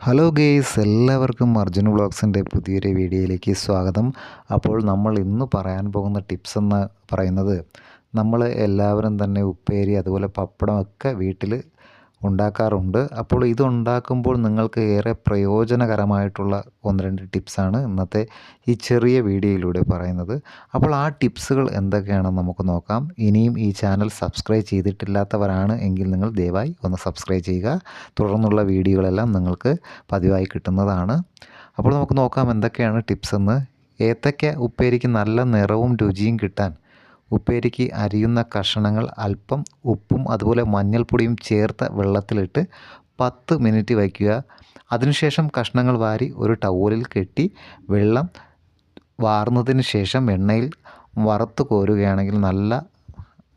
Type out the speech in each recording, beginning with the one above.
Hello guys എല്ലാവർക്കും അർജുൻ വ്ളോഗ്സിന്റെ പുതിയൊരു വീഡിയോയിലേക്ക് സ്വാഗതം. അപ്പോൾ നമ്മൾ ഇന്ന് പറയാൻ പോകുന്ന ടിപ്സ് എന്ന് പറയുന്നത് നമ്മൾ എല്ലാവരും തന്നെ ഉപ്പേരി അതുപോലെ പപ്പടമൊക്കെ വീട്ടിൽ ഉണ്ടാക്കാറുണ്ട്. അപ്പോൾ ഇത് ഉണ്ടാക്കുമ്പോൾ നിങ്ങൾക്ക് ഏറെ പ്രയോജനകരമായിട്ടുള്ള ഒന്ന് രണ്ട് ടിപ്സാണ് ഇന്നത്തെ ഈ ചെറിയ വീഡിയോയിലൂടെ പറയുന്നത്. അപ്പോൾ ആ ടിപ്സുകൾ എന്തൊക്കെയാണെന്ന് നമുക്ക് നോക്കാം. ഇനിയും ഈ ചാനൽ സബ്സ്ക്രൈബ് ചെയ്തിട്ടില്ലാത്തവരാണ് എങ്കിൽ നിങ്ങൾ ദയവായി ഒന്ന് സബ്സ്ക്രൈബ് ചെയ്യുക. തുടർന്നുള്ള വീഡിയോകളെല്ലാം നിങ്ങൾക്ക് പതിവായി കിട്ടുന്നതാണ്. അപ്പോൾ നമുക്ക് നോക്കാം എന്തൊക്കെയാണ് ടിപ്സ് എന്ന് ഏത്തയ്ക്ക ഉപ്പേരിക്ക് നല്ല നിറവും രുചിയും കിട്ടാൻ ഉപ്പേരിക്ക് അരിയുന്ന കഷണങ്ങൾ അല്പം ഉപ്പും അതുപോലെ മഞ്ഞൾപ്പൊടിയും ചേർത്ത വെള്ളത്തിലിട്ട് പത്ത് മിനിറ്റ് വയ്ക്കുക. അതിനുശേഷം കഷ്ണങ്ങൾ വാരി ഒരു ടവലിൽ കെട്ടി വെള്ളം വാർന്നതിന് ശേഷം എണ്ണയിൽ വറുത്ത് കോരുകയാണെങ്കിൽ നല്ല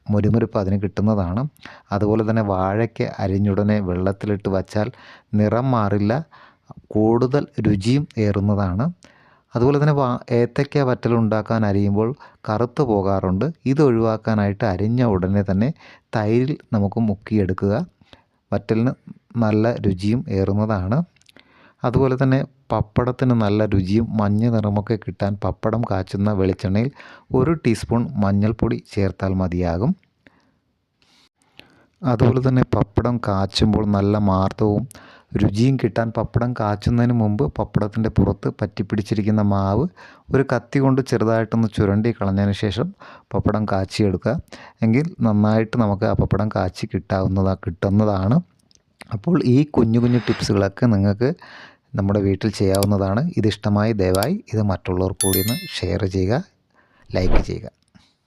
മുരുമുരുപ്പ് അതിന് കിട്ടുന്നതാണ്. അതുപോലെ തന്നെ വാഴയ്ക്ക് അരിഞ്ഞുടനെ വെള്ളത്തിലിട്ട് വച്ചാൽ നിറം മാറില്ല കൂടുതൽ രുചിയും ഏറുന്നതാണ്. അതുപോലെ തന്നെ ഏത്തയ്ക്ക വറ്റൽ ഉണ്ടാക്കാൻ അരിയുമ്പോൾ കറുത്ത് പോകാറുണ്ട്. ഇത് ഒഴിവാക്കാനായിട്ട് അരിഞ്ഞ ഉടനെ തന്നെ തൈരിൽ നമുക്ക് മുക്കിയെടുക്കുക. വറ്റലിന് നല്ല രുചിയും ഏറുന്നതാണ്. അതുപോലെ തന്നെ പപ്പടത്തിന് നല്ല രുചിയും മഞ്ഞ നിറമൊക്കെ കിട്ടാൻ പപ്പടം കാച്ചുന്ന വെളിച്ചെണ്ണയിൽ ഒരു ടീസ്പൂൺ മഞ്ഞൾപ്പൊടി ചേർത്താൽ മതിയാകും. അതുപോലെ തന്നെ പപ്പടം കാച്ചുമ്പോൾ നല്ല മാർദ്ദവും രുചിയും കിട്ടാൻ പപ്പടം കാച്ചുന്നതിന് മുമ്പ് പപ്പടത്തിന്റെ പുറത്ത് പറ്റിപ്പിടിച്ചിരിക്കുന്ന മാവ് ഒരു കത്തി കൊണ്ട് ചെറുതായിട്ടൊന്ന് ചുരണ്ടി കളഞ്ഞതിന് ശേഷം പപ്പടം കാച്ചിയെടുക്കുക. എങ്കിൽ നന്നായിട്ട് നമുക്ക് ആ പപ്പടം കാച്ചി കിട്ടാവുന്നതാ കിട്ടുന്നതാണ്. അപ്പോൾ ഈ കുഞ്ഞു കുഞ്ഞു ടിപ്സുകളൊക്കെ നിങ്ങൾക്ക് നമ്മുടെ വീട്ടിൽ ചെയ്യാവുന്നതാണ്. ഇതിഷ്ടമായി ദയവായി ഇത് മറ്റുള്ളവർ കൂടി ഒന്ന് ഷെയർ ചെയ്യുക ലൈക്ക് ചെയ്യുക.